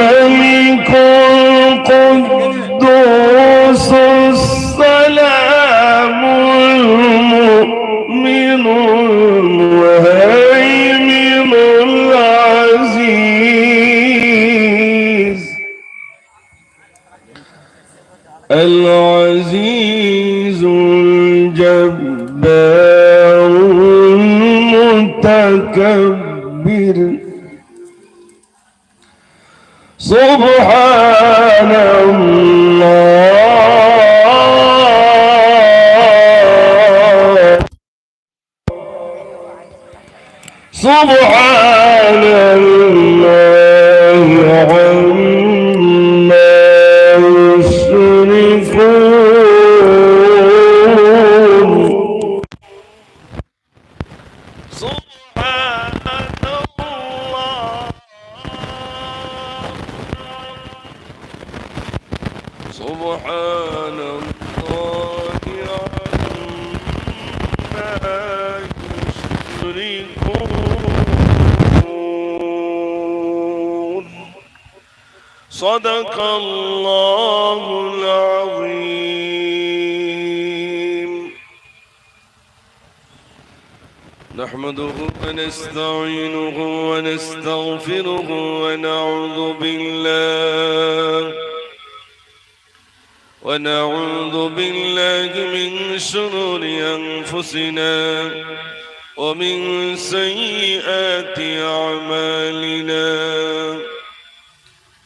الملك القدوس السلام المؤمن العزيز. العزيز الجبار المتكبر. سبحان الله سبحان صدق الله العظيم. نحمده ونستعينه ونستغفره ونعوذ بالله. ونعوذ بالله من شرور أنفسنا ومن سيئات أعمالنا.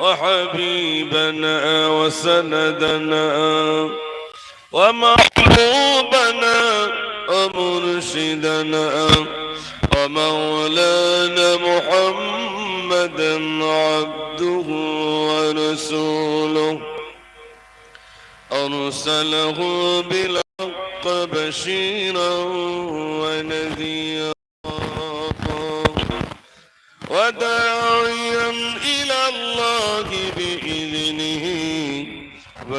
وحبيبنا وسندنا ومحبوبنا ومرشدنا ومولانا محمدا عبده ورسوله. أرسله بالحق بشيرا ونذيرا. وداعيا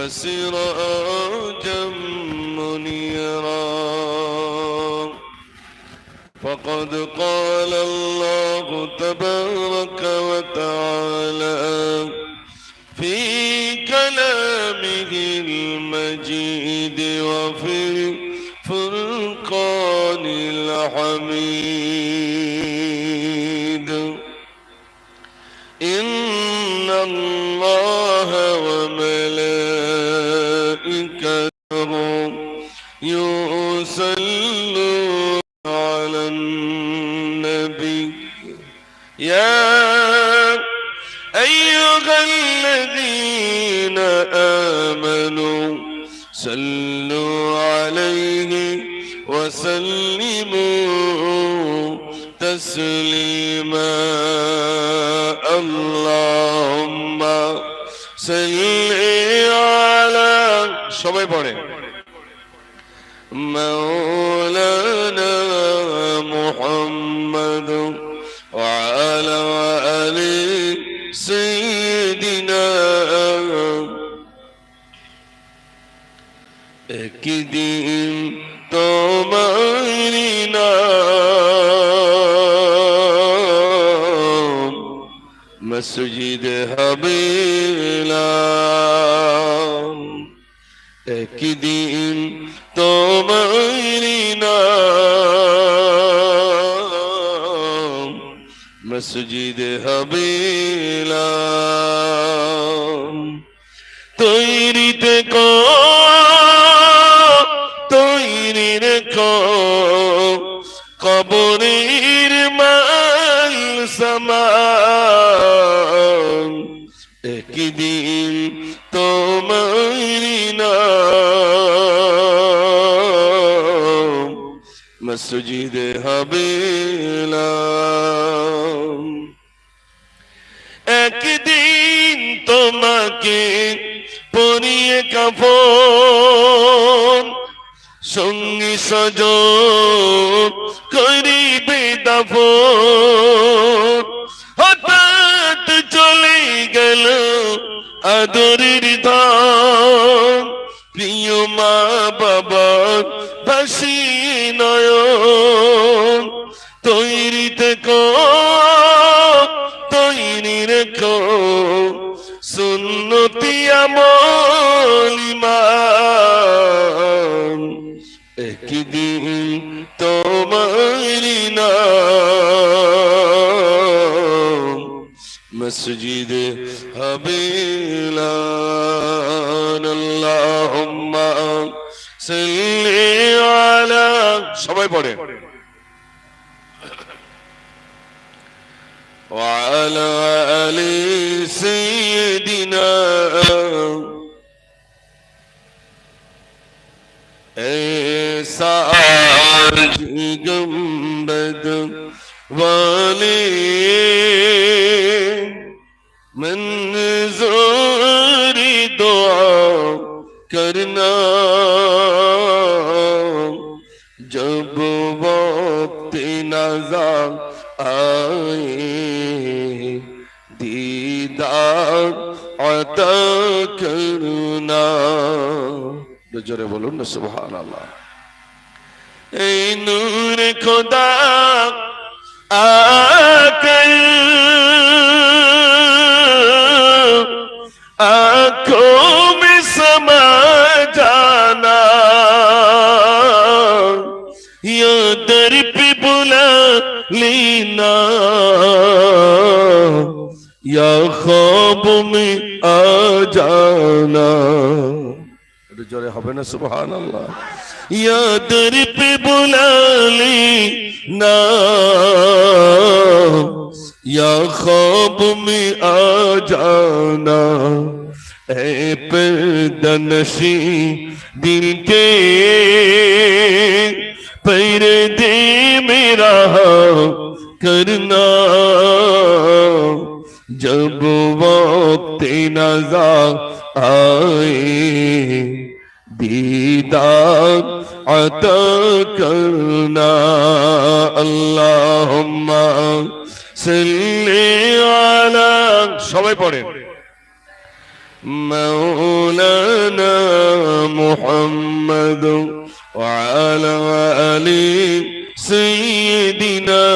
وسراجا منيرا فقد قال الله تبارك وتعالى في كلامه المجيد وفي الفرقان الحميد. إن الله وملائكته أيها الذين آمنوا صلوا عليه وسلموا تسليما اللهم صل على সবাই পড়ে مولانا محمد একদিন তোমারি মসজিদ হবিলাম। একদিন তোমারি মসজিদ হবিলাম। সমান একদিন তোমারি মসজিদ হবিলাম একদিন তোমাকে পরিয়ে কাপন সঙ্গী সজ করিবে দাফন। গেল আদরের ধান প্রিয় মা বাবার ভাসি নয়ন। তৈরি থেকো তৈরি রেখো। একদিন তোমারি মসজিদ হবিলান আল্লাহুম্মা সাল্লি আলা সবাই পড়ে وعلى آل سيدنا سارج گنبد والے منظور دعا کرنا جب وقت نظر آئے دیدار عطا کرنا جرے بولو نا سبحان اللہ اے نور خدا یا خواب میں آ جانا জোরে হবে না সুবহান আল্লাহ ইয়াদের পে বুলালি না ইয়া খব মে আ জানা اے پردنشی دل کے پردے میرا करना जब वक्त नजा आए दीदार अता करना अल्लाह सल्ले সবাই পড়েন মৌলানা মোহাম্মদ وعلى آل سيدنا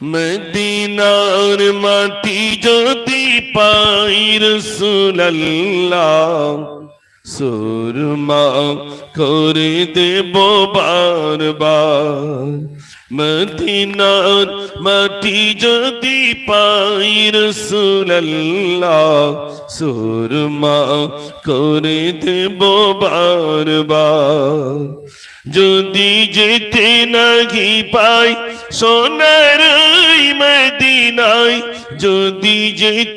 মদিনার মাটি যদি পাই রসুল্লাহ সুরমা করে দেব বারবার মদিনার মাটি যদি পাই রসুল্লাহ সুরমা করে দেব বারবার। যদি যেতে নাহি পাই সোনার মদিনায়, যদি যেতে